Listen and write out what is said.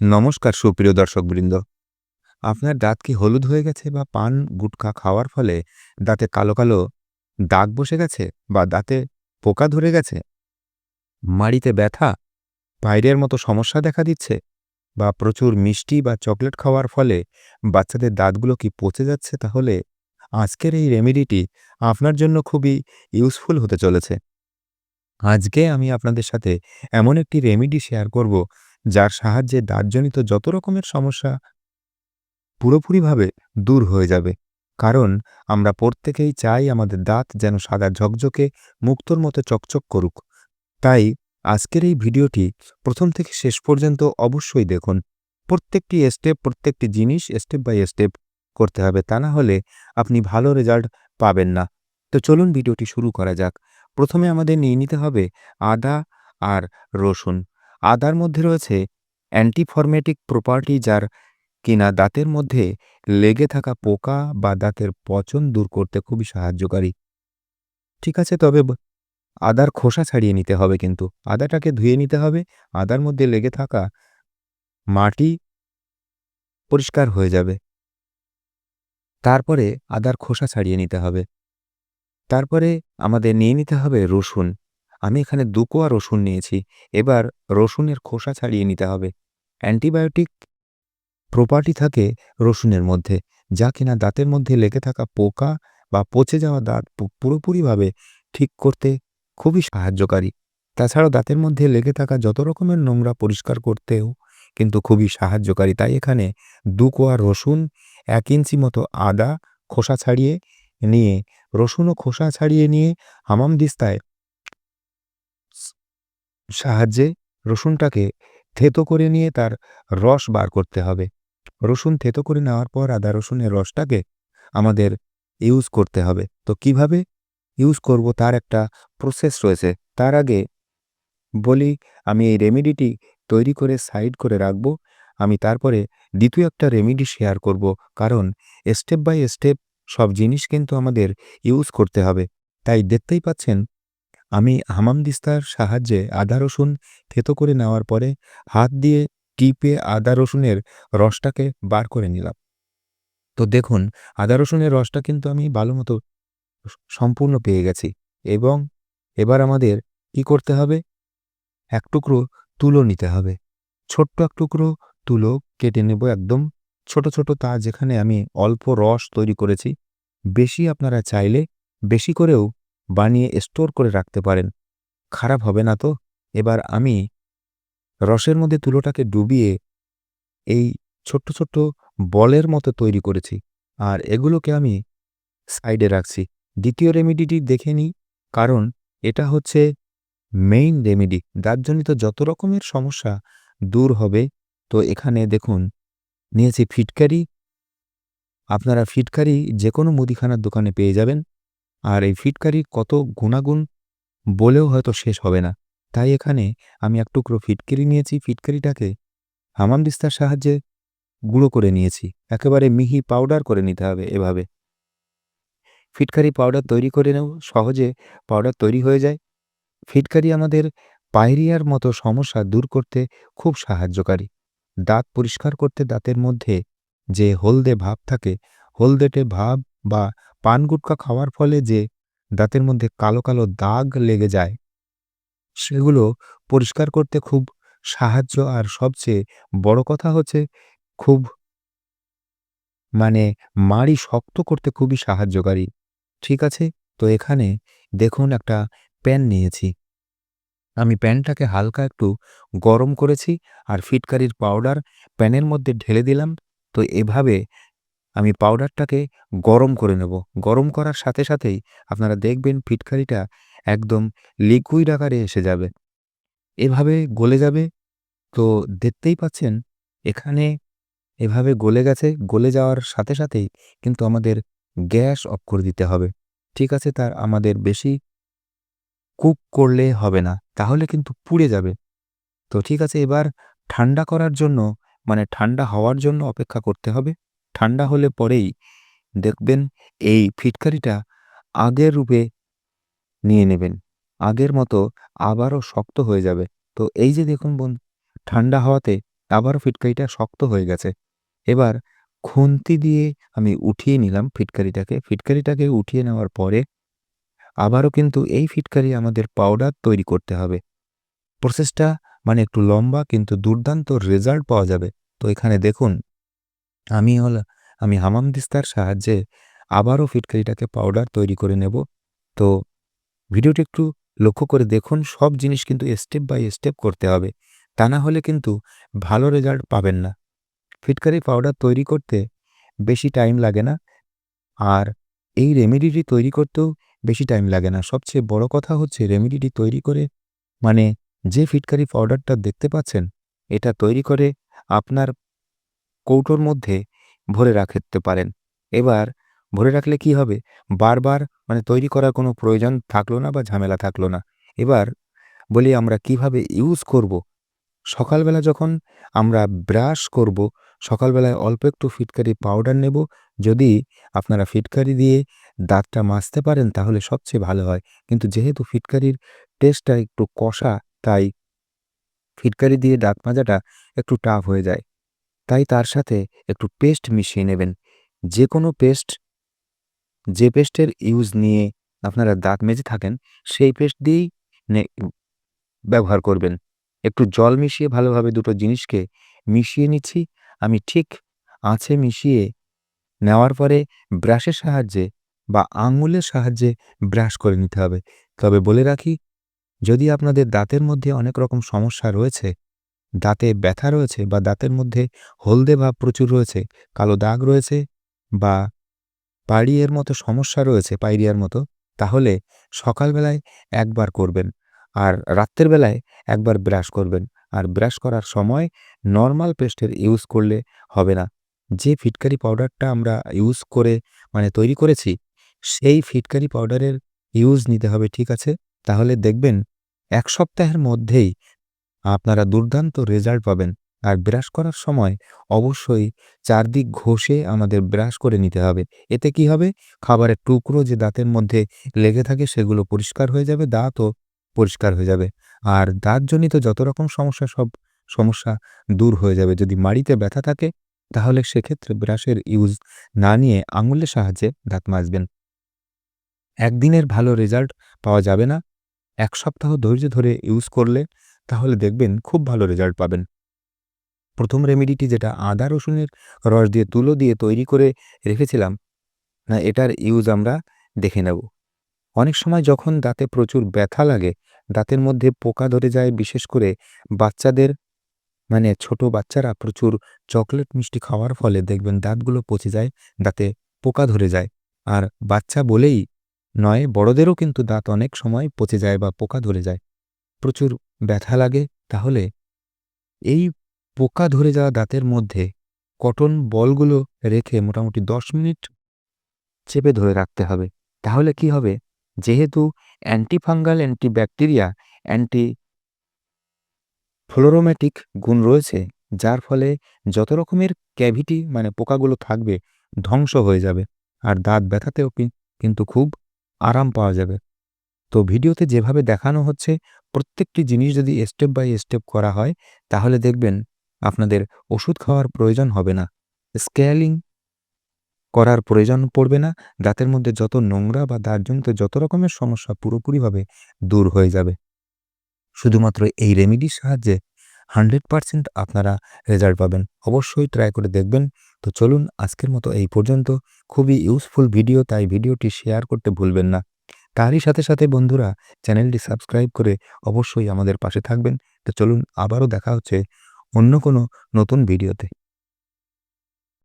নমস্কার সুপ্রিয় দর্শকবৃন্দ। আপনার দাঁত কি হলুদ হয়ে গেছে বা পান গুটখা খাওয়ার ফলে দাঁতে কালো কালো দাগ বসে গেছে বা দাঁতে পোকা ধরে গেছে? মাড়িতে ব্যথা বাইরের মতো সমস্যা দেখা দিচ্ছে বা প্রচুর মিষ্টি বা চকলেট খাওয়ার ফলে বাচ্চাদের দাঁতগুলো কি পচে যাচ্ছে তাহলে আজকের এই রেমেডিটি আপনার জন্য খুবই ইউজফুল হতে চলেছে। আজকে আমি আপনাদের সাথে এমন একটি রেমেডি শেয়ার করব যার সাহায্যে দাঁতজনিত যত রকমের সমস্যা পুরোপুরিভাবে দূর হয়ে যাবে। কারণ আমরা প্রত্যেকেই চাই আমাদের দাঁত যেন সাদা ঝকঝকে, মুক্তোর মতো চকচক করুক। তাই আজকের এই ভিডিওটি প্রথম থেকে শেষ পর্যন্ত অবশ্যই দেখুন। প্রত্যেকটি স্টেপ প্রত্যেকটি জিনিস স্টেপ বাই স্টেপ করতে হবে, তা না হলে আপনি ভালো রেজাল্ট পাবেন না। তো চলুন ভিডিওটি শুরু করা যাক। প্রথমে আমাদের নিয়ে নিতে হবে আদা আর রসুন। আদার মধ্যে রয়েছে অ্যান্টিফরমেটিক প্রপার্টি যার কিনা দাঁতের মধ্যে লেগে থাকা পোকা বা দাঁতের পচন দূর করতে খুবই সাহায্যকারী। ঠিক আছে, তবে আদার খোসা ছাড়িয়ে নিতে হবে কিন্তু। আদাটাকে ধুয়ে নিতে হবে। আদার মধ্যে লেগে থাকা মাটি পরিষ্কার হয়ে যাবে। তারপরে আদার খোসা ছাড়িয়ে নিতে হবে। তারপরে আমাদের নিয়ে নিতে হবে রসুন। আমি এখানে দু কোয়া রসুন নিয়েছি। এবার রসুনের খোসা ছাড়িয়ে নিতে হবে। অ্যান্টিবায়োটিক প্রপার্টি থাকে রসুনের মধ্যে, যা কিনা দাঁতের মধ্যে লেগে থাকা পোকা বা পচে যাওয়া দাঁত পুরোপুরিভাবে ঠিক করতে খুবই সাহায্যকারী। তাছাড়াও দাঁতের মধ্যে লেগে থাকা যত রকমের নোংরা পরিষ্কার করতেও কিন্তু খুবই সাহায্যকারী। তাই এখানে দু কোয়া রসুন, এক ইঞ্চি মতো আদা খোসা ছাড়িয়ে নিয়ে রসুন ও খোসা ছাড়িয়ে নিয়ে হামাম দিস্তায় সাহায্যে রসুনটাকে থেতো করে নিয়ে তার রস বার করতে হবে। রসুন থেতো করে নেওয়ার পর আদা রসুনের রসটাকে আমাদের ইউজ করতে হবে। তো কীভাবে ইউজ করব তার একটা প্রসেস রয়েছে। তার আগে বলি, আমি এই রেমেডিটি তৈরি করে সাইড করে রাখব। আমি তারপরে দ্বিতীয় একটা রেমেডি শেয়ার করব। কারণ স্টেপ বাই স্টেপ সব জিনিস কিন্তু আমাদের ইউজ করতে হবে। তাই দেখতেই পাচ্ছেন আমি দিস্তার সাহায্যে আদা রসুন থেতো করে নেওয়ার পরে হাত দিয়ে টিপে আদা রসুনের রসটাকে বার করে নিলাম। তো দেখুন, আদা রসুনের রসটা কিন্তু আমি ভালো মতো সম্পূর্ণ পেয়ে গেছি এবং এবার আমাদের কি করতে হবে? এক টুকরো তুলো নিতে হবে। ছোট্ট এক টুকরো তুলো কেটে নেব একদম ছোট ছোট তা যেখানে আমি অল্প রস তৈরি করেছি। বেশি আপনারা চাইলে বেশি করেও বানিয়ে স্টোর করে রাখতে পারেন। খারাপ হবে না তো? এবার আমি রসের মধ্যে তুলোটাকে ডুবিয়ে এই ছোট্ট ছোট্ট বলের মতো তৈরি করেছি আর এগুলোকে আমি সাইডে রাখছি। দ্বিতীয় রেমেডিটি দেখে নিই, কারণ এটা হচ্ছে মেইন রেমেডি। দাঁতজনিত যত রকমের সমস্যা দূর হবে, তো এখানে দেখুন, নিয়েছি ফিটকারি। আপনারা ফিটকারি যে কোনো মুদিখানার দোকানে পেয়ে যাবেন। আর এই ফিটকারি কত গুণাগুণ বলেও হয়তো শেষ হবে না। তাই এখানে আমি এক টুকরো ফিটকারি নিয়েছি, ফিটকারিটাকে হামাম দিস্তার সাহায্যে গুঁড়ো করে নিয়েছি। একেবারে মিহি পাউডার করে নিতে হবে এভাবে। ফিটকারি পাউডার তৈরি করে নেব, সহজে পাউডার তৈরি হয়ে যায়। ফিটকারি আমাদের পায়রিয়ার মতো সমস্যা দূর করতে খুব সাহায্যকারী। দাঁত পরিষ্কার করতে দাঁতের মধ্যে যে হলদে ভাব থাকে, হলদেটে ভাব বা পান গুটকা খাওয়ার ফলে যে দাঁতের মধ্যে কালো কালো দাগ লেগে যায়, সেগুলো পরিষ্কার করতে খুব সাহায্য। আর সবচেয়ে বড় কথা হচ্ছে খুব মানে মাড়ি শক্ত করতে খুবই সাহায্যকারী। ঠিক আছে? তো এখানে দেখুন একটা প্যান নিয়েছি। আমি প্যানটাকে হালকা একটু গরম করেছি আর ফিটকারির পাউডার প্যানের মধ্যে ঢেলে দিলাম। তো এভাবে আমি পাউডারটাকে গরম করে নেব। গরম করার সাথে সাথেই আপনারা দেখবেন ফিটকারিটা একদম লিকুইড আকারে এসে যাবে। এভাবে গলে যাবে। তো দেখতেই পাচ্ছেন, এখানে এভাবে গলে গেছে। গলে যাওয়ার সাথে সাথেই কিন্তু আমাদের গ্যাস অফ করে দিতে হবে। ঠিক আছে, তার আমাদের বেশি কুক করলে হবে না, তাহলে কিন্তু পুড়ে যাবে। তো ঠিক আছে, এবার ঠান্ডা করার জন্য মানে ঠান্ডা হওয়ার জন্য অপেক্ষা করতে হবে। ঠান্ডা হলে পরেই দেখবেন এই ফিটকারিটা আগের রূপে নিয়ে নেবেন। আগের মতো আবারও শক্ত হয়ে যাবে। তো এই যে দেখুন বোন ঠান্ডা হওয়াতে আবারও ফিটকারিটা শক্ত হয়ে গেছে। এবার খুন্তি দিয়ে আমি উঠিয়ে নিলাম ফিটকারিটাকে। ফিটকারিটাকে উঠিয়ে নেওয়ার পরে আবারও কিন্তু এই ফিটকারি আমাদের পাউডার তৈরি করতে হবে। প্রসেসটা মানে একটু লম্বা কিন্তু দুর্দান্ত রেজাল্ট পাওয়া যাবে। তো এখানে দেখুন আমি হল, আমি হামাম দিস্তার সাহায্যে আবারও ফিটকারিটাকে পাউডার তৈরি করে নেব। তো ভিডিওটি একটু লক্ষ্য করে দেখুন, সব জিনিস কিন্তু স্টেপ বাই স্টেপ করতে হবে। তা না হলে কিন্তু ভালো রেজাল্ট পাবেন না। ফিটকারি পাউডার তৈরি করতে বেশি টাইম লাগে না। আর এই রেমেডিটি তৈরি করতেও বেশি টাইম লাগে না। সবচেয়ে বড় কথা হচ্ছে রেমেডিটি তৈরি করে মানে যে ফিটকারি পাউডারটা দেখতে পাচ্ছেন, এটা তৈরি করে আপনার কৌটোর মধ্যে ভরে রাখতে পারেন। এবার ভরে রাখলে কি হবে? বারবার মানে তৈরি করার কোনো প্রয়োজন থাকল না বা ঝামেলা থাকল না। এবার বলি আমরা কীভাবে ইউজ করব? সকালবেলা যখন আমরা ব্রাশ করব, সকালবেলায় অল্প একটু ফিটকারি পাউডার নেব। যদি আপনারা ফিটকারি দিয়ে দাঁতটা মাজতে পারেন তাহলে সবচেয়ে ভালো হয়। কিন্তু যেহেতু ফিটকারির টেস্টটা একটু কষা, তাই ফিটকারি দিয়ে দাঁত মাজাটা একটু টাফ হয়ে যায়। তাই তার সাথে একটু পেস্ট মিশিয়ে নেবেন। যে কোনো পেস্ট, যে পেস্টের ইউজ নিয়ে আপনারা দাঁত মেজে থাকেন, সেই পেস্ট দিয়েই ব্যবহার করবেন। একটু জল মিশিয়ে ভালোভাবে দুটো জিনিসকে মিশিয়ে নিচ্ছি। আমি ঠিক আঁচে মিশিয়ে নেওয়ার পরে ব্রাশের সাহায্যে বা আঙুলের সাহায্যে ব্রাশ করে নিতে হবে। তবে বলে রাখি, যদি আপনাদের দাঁতের মধ্যে অনেক রকম সমস্যা রয়েছে দাঁতে ব্যথা রয়েছে বা দাঁতের মধ্যে হলদে ভাব প্রচুর রয়েছে, কালো দাগ রয়েছে বা পাড়িয়ের মতো সমস্যা রয়েছে পাইরিয়ার মতো, তাহলে সকালবেলায় একবার করবেন। আর রাত্রের বেলায় একবার ব্রাশ করবেন। আর ব্রাশ করার সময় নর্মাল পেস্টের ইউজ করলে হবে না। যে ফিটকারি পাউডারটা আমরা ইউজ করে মানে তৈরি করেছি, সেই ফিটকারি পাউডারের ইউজ নিতে হবে, ঠিক আছে? তাহলে দেখবেন এক সপ্তাহের মধ্যেই আপনারা দুর্দান্ত রেজাল্ট পাবেন। আর ব্রাশ করার সময় অবশ্যই চারদিক ঘষে আমাদের ব্রাশ করে নিতে হবে। এতে কি হবে? খাবারের টুকরো যে দাঁতের মধ্যে লেগে থাকে সেগুলো পরিষ্কার হয়ে যাবে, দাঁতও পরিষ্কার হয়ে যাবে। আর দাঁতজনিত যত রকম সমস্যা, সব সমস্যা দূর হয়ে যাবে। যদি মাড়িতে ব্যথা থাকে, তাহলে সেক্ষেত্রে ব্রাশের ইউজ না নিয়ে আঙুলের সাহায্যে দাঁত মাজবেন। একদিনের ভালো রেজাল্ট পাওয়া যাবে না। এক সপ্তাহ ধৈর্য ধরে ইউজ করলে তাহলে দেখবেন খুব ভালো রেজাল্ট পাবেন। প্রথম রেমেডিটি যেটা আদা রসুনের রস দিয়ে তুলো দিয়ে তৈরি করে রেখেছিলাম, না এটার ইউজ আমরা দেখে নেব। অনেক সময় যখন দাঁতে প্রচুর ব্যথা লাগে, দাঁতের মধ্যে পোকা ধরে যায়, বিশেষ করে বাচ্চাদের মানে ছোট বাচ্চারা প্রচুর চকলেট মিষ্টি খাওয়ার ফলে দেখবেন দাঁতগুলো পচে যায়, দাঁতে পোকা ধরে যায়। আর বাচ্চা বলেই নয়, বড়দেরও কিন্তু দাঁত অনেক সময় পচে যায় বা পোকা ধরে যায়। প্রচুর ব্যথা লাগে, তাহলে এই পোকা ধরে যাওয়া দাঁতের মধ্যে কটন বলগুলো রেখে মোটামুটি দশ মিনিট চেপে ধরে রাখতে হবে। তাহলে কি হবে? যেহেতু অ্যান্টিফাঙ্গাল অ্যান্টিব্যাকটেরিয়া অ্যান্টি ফ্লোরোম্যাটিক গুণ রয়েছে, যার ফলে যত রকমের ক্যাভিটি মানে পোকাগুলো থাকবে, ধ্বংস হয়ে যাবে। আর দাঁত ব্যথাতেও কিন্তু খুব আরাম পাওয়া যাবে। তো ভিডিওতে যেভাবে দেখানো হচ্ছে, প্রত্যেকটি জিনিস যদি স্টেপ বাই স্টেপ করা হয়, তাহলে দেখবেন আপনাদের ওষুধ খাওয়ার প্রয়োজন হবে না। স্কেলিং করার প্রয়োজন পড়বে না, দাঁতের মধ্যে যত নোংরা বা দাঁতজনিত যত রকমের সমস্যা পুরোপুরিভাবে দূর হয়ে যাবে। শুধুমাত্র এই রেমিডির সাহায্যে হান্ড্রেড পারসেন্ট আপনারা রেজাল্ট পাবেন। অবশ্যই ট্রাই করে দেখবেন। তো চলুন আজকের মতো এই পর্যন্ত। খুবই ইউজফুল ভিডিও তাই ভিডিওটি শেয়ার করতে ভুলবেন না। তারই সাথে সাথে বন্ধুরা চ্যানেলটি সাবস্ক্রাইব করে অবশ্যই আমাদের পাশে থাকবেন। তো চলুন আবারও দেখা হচ্ছে অন্য কোনো নতুন ভিডিওতে।